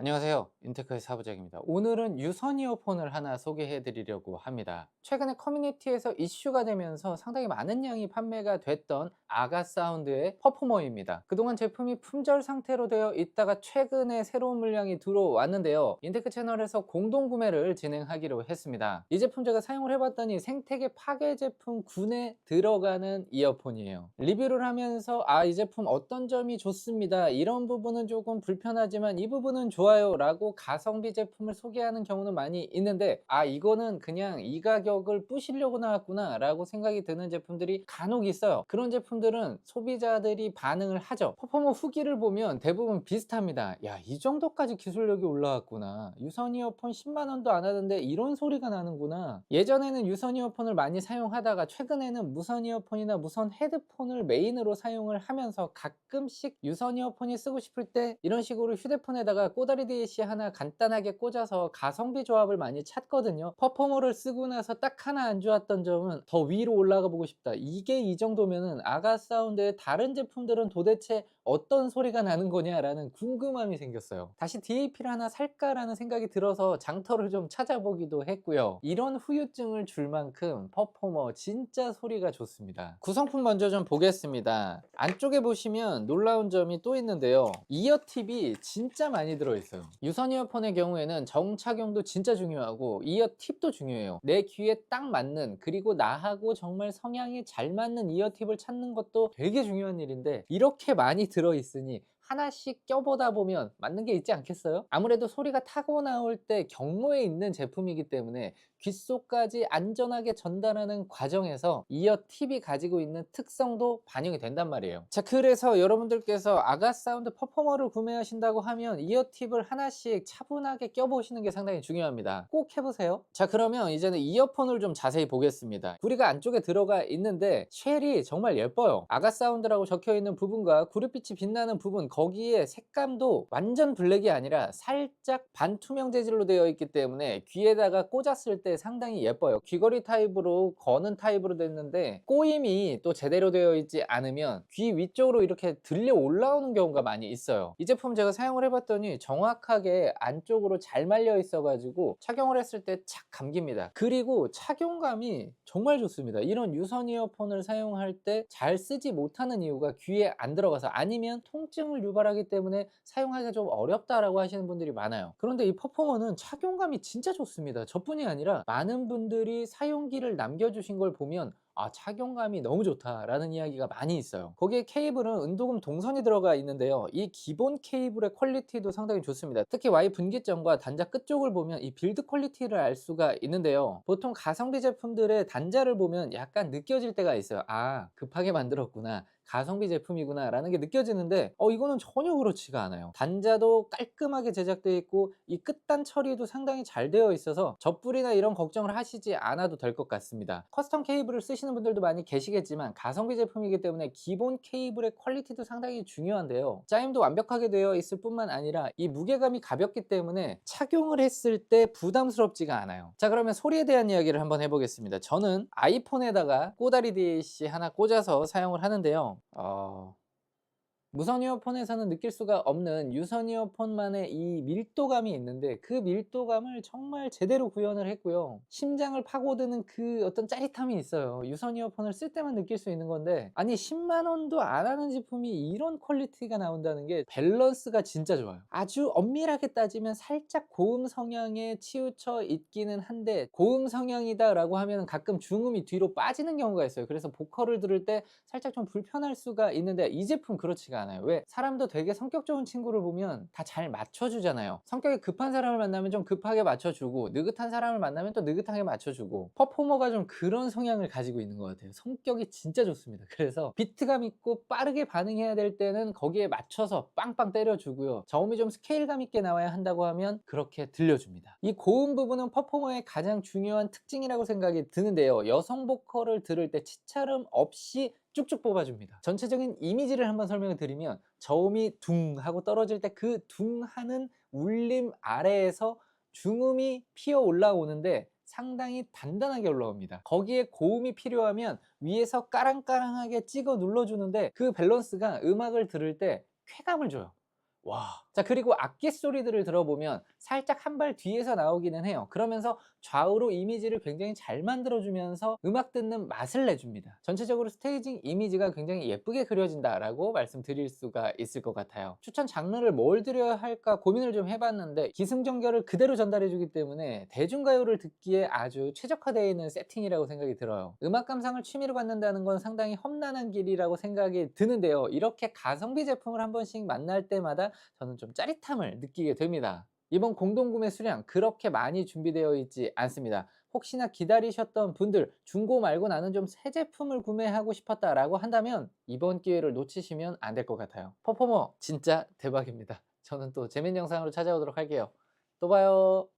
안녕하세요. 인테크의 사부작입니다. 오늘은 유선 이어폰을 하나 소개해 드리려고 합니다. 최근에 커뮤니티에서 이슈가 되면서 상당히 많은 양이 판매가 됐던 아가 사운드의 퍼포머입니다. 그동안 제품이 품절 상태로 되어 있다가 최근에 새로운 물량이 들어왔는데요. 인테크 채널에서 공동 구매를 진행하기로 했습니다. 이 제품 제가 사용을 해봤더니 생태계 파괴 제품 군에 들어가는 이어폰이에요. 리뷰를 하면서 아 이 제품 어떤 점이 좋습니다. 이런 부분은 조금 불편하지만 이 부분은 좋아 요 라고 가성비 제품을 소개하는 경우는 많이 있는데 아 이거는 그냥 이 가격을 부시려고 나왔구나 라고 생각이 드는 제품들이 간혹 있어요. 그런 제품들은 소비자들이 반응을 하죠. 퍼포머 후기를 보면 대부분 비슷합니다. 야 이 정도까지 기술력이 올라왔구나. 유선 이어폰 10만원도 안 하던데 이런 소리가 나는구나. 예전에는 유선 이어폰을 많이 사용하다가 최근에는 무선 이어폰이나 무선 헤드폰을 메인으로 사용을 하면서 가끔씩 유선 이어폰이 쓰고 싶을 때 이런 식으로 휴대폰에다가 꼬다리 DC 하나 간단하게 꽂아서 가성비 조합을 많이 찾거든요. 퍼포머를 쓰고 나서 딱 하나 안 좋았던 점은 더 위로 올라가 보고 싶다. 이게 이 정도면은 아가 사운드의 다른 제품들은 도대체 어떤 소리가 나는 거냐라는 궁금함이 생겼어요. 다시 DAP를 하나 살까라는 생각이 들어서 장터를 좀 찾아보기도 했고요. 이런 후유증을 줄 만큼 퍼포머 진짜 소리가 좋습니다. 구성품 먼저 좀 보겠습니다. 안쪽에 보시면 놀라운 점이 또 있는데요. 이어팁이 진짜 많이 들어있어요 유선 이어폰의 경우에는 정착용도 진짜 중요하고 이어 팁도 중요해요. 내 귀에 딱 맞는 그리고 나하고 정말 성향이 잘 맞는 이어 팁을 찾는 것도 되게 중요한 일인데 이렇게 많이 들어있으니 하나씩 껴보다 보면 맞는 게 있지 않겠어요? 아무래도 소리가 타고 나올 때 경로에 있는 제품이기 때문에 귓속까지 안전하게 전달하는 과정에서 이어 팁이 가지고 있는 특성도 반영이 된단 말이에요. 자 그래서 여러분들께서 아가 사운드 퍼포머를 구매하신다고 하면 이어 팁을 하나씩 차분하게 껴보시는 게 상당히 중요합니다. 꼭 해보세요. 자 그러면 이제는 이어폰을 좀 자세히 보겠습니다. 구리가 안쪽에 들어가 있는데 쉘이 정말 예뻐요. 아가 사운드라고 적혀 있는 부분과 구릿빛이 빛나는 부분 거기에 색감도 완전 블랙이 아니라 살짝 반투명 재질로 되어 있기 때문에 귀에다가 꽂았을 때 상당히 예뻐요. 귀걸이 타입으로 거는 타입으로 됐는데 꼬임이 또 제대로 되어 있지 않으면 귀 위쪽으로 이렇게 들려 올라오는 경우가 많이 있어요. 이 제품 제가 사용을 해봤더니 정확하게 안쪽으로 잘 말려 있어 가지고 착용을 했을 때 착 감깁니다. 그리고 착용감이 정말 좋습니다. 이런 유선 이어폰을 사용할 때 잘 쓰지 못하는 이유가 귀에 안 들어가서 아니면 통증을 유발하기 때문에 사용하기가 좀 어렵다라고 하시는 분들이 많아요. 그런데 이 퍼포머는 착용감이 진짜 좋습니다. 저뿐이 아니라 많은 분들이 사용기를 남겨주신 걸 보면 아 착용감이 너무 좋다라는 이야기가 많이 있어요. 거기에 케이블은 은도금 동선이 들어가 있는데요. 이 기본 케이블의 퀄리티도 상당히 좋습니다. 특히 Y 분기점과 단자 끝쪽을 보면 이 빌드 퀄리티를 알 수가 있는데요. 보통 가성비 제품들의 단자를 보면 약간 느껴질 때가 있어요. 아 급하게 만들었구나. 가성비 제품이구나 라는 게 느껴지는데 어 이거는 전혀 그렇지가 않아요. 단자도 깔끔하게 제작되어 있고 이 끝단 처리도 상당히 잘 되어 있어서 젖불이나 이런 걱정을 하시지 않아도 될 것 같습니다. 커스텀 케이블을 쓰시는 분들도 많이 계시겠지만 가성비 제품이기 때문에 기본 케이블의 퀄리티도 상당히 중요한데요. 짜임도 완벽하게 되어 있을 뿐만 아니라 이 무게감이 가볍기 때문에 착용을 했을 때 부담스럽지가 않아요. 자 그러면 소리에 대한 이야기를 한번 해보겠습니다. 저는 아이폰에다가 꼬다리 DC 하나 꽂아서 사용을 하는데요. 어... 무선 이어폰에서는 느낄 수가 없는 유선 이어폰만의 이 밀도감이 있는데 그 밀도감을 정말 제대로 구현을 했고요. 심장을 파고드는 그 어떤 짜릿함이 있어요. 유선 이어폰을 쓸 때만 느낄 수 있는 건데 아니 10만 원도 안 하는 제품이 이런 퀄리티가 나온다는 게 밸런스가 진짜 좋아요. 아주 엄밀하게 따지면 살짝 고음 성향에 치우쳐 있기는 한데 고음 성향이다 라고 하면 가끔 중음이 뒤로 빠지는 경우가 있어요. 그래서 보컬을 들을 때 살짝 좀 불편할 수가 있는데 이 제품 그렇지가 않아요. 왜? 사람도 되게 성격 좋은 친구를 보면 다 잘 맞춰주잖아요. 성격이 급한 사람을 만나면 좀 급하게 맞춰주고 느긋한 사람을 만나면 또 느긋하게 맞춰주고 퍼포머가 좀 그런 성향을 가지고 있는 것 같아요. 성격이 진짜 좋습니다. 그래서 비트감 있고 빠르게 반응해야 될 때는 거기에 맞춰서 빵빵 때려주고요. 저음이 좀 스케일감 있게 나와야 한다고 하면 그렇게 들려줍니다. 이 고음 부분은 퍼포머의 가장 중요한 특징이라고 생각이 드는데요. 여성 보컬을 들을 때 치차름 없이 쭉쭉 뽑아줍니다. 전체적인 이미지를 한번 설명을 드리면 저음이 둥 하고 떨어질 때 그 둥 하는 울림 아래에서 중음이 피어 올라오는데 상당히 단단하게 올라옵니다. 거기에 고음이 필요하면 위에서 까랑까랑하게 찍어 눌러주는데 그 밸런스가 음악을 들을 때 쾌감을 줘요 와. 자, 그리고 악기 소리들을 들어보면 살짝 한 발 뒤에서 나오기는 해요. 그러면서 좌우로 이미지를 굉장히 잘 만들어주면서 음악 듣는 맛을 내줍니다. 전체적으로 스테이징 이미지가 굉장히 예쁘게 그려진다 라고 말씀드릴 수가 있을 것 같아요. 추천 장르를 뭘 드려야 할까 고민을 좀 해봤는데 기승전결을 그대로 전달해주기 때문에 대중가요를 듣기에 아주 최적화되어 있는 세팅이라고 생각이 들어요. 음악 감상을 취미로 갖는다는 건 상당히 험난한 길이라고 생각이 드는데요. 이렇게 가성비 제품을 한 번씩 만날 때마다 저는 좀 짜릿함을 느끼게 됩니다. 이번 공동구매 수량 그렇게 많이 준비되어 있지 않습니다. 혹시나 기다리셨던 분들 중고 말고 나는 좀 새 제품을 구매하고 싶었다라고 한다면 이번 기회를 놓치시면 안 될 것 같아요. 퍼포머 진짜 대박입니다. 저는 또 재밌는 영상으로 찾아오도록 할게요. 또 봐요.